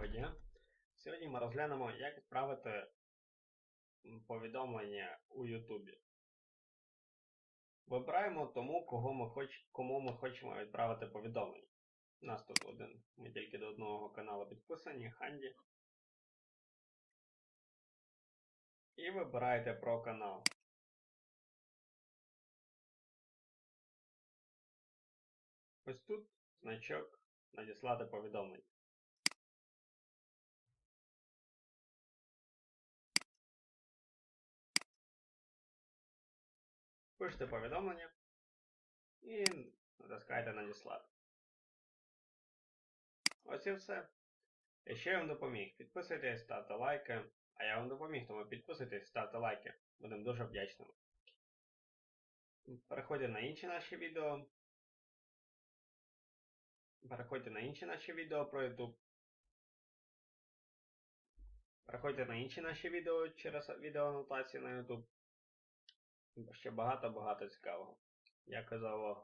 Доброго дня! Сьогодні ми розглянемо, як відправити повідомлення у Ютубі. Вибираємо тому, кого ми хоч... кому ми хочемо відправити повідомлення. У нас тут один. Ми тільки до одного каналу підписані, Ханді. І вибираєте про канал. Ось тут значок надіслати повідомлення. Пишете повідомлення і натискаєте надіслати. Ось і все. Якщо я вам допоміг, підписуйтесь, ставте лайки. А я вам допоміг, тому підписуйтесь, ставте лайки. Будемо дуже вдячними. Переходьте на інші наші відео. Переходьте на інші наші відео про YouTube. Переходьте на інші наші відео через відеоанотацію на YouTube. Ще багато-багато цікавого. Я за увагу.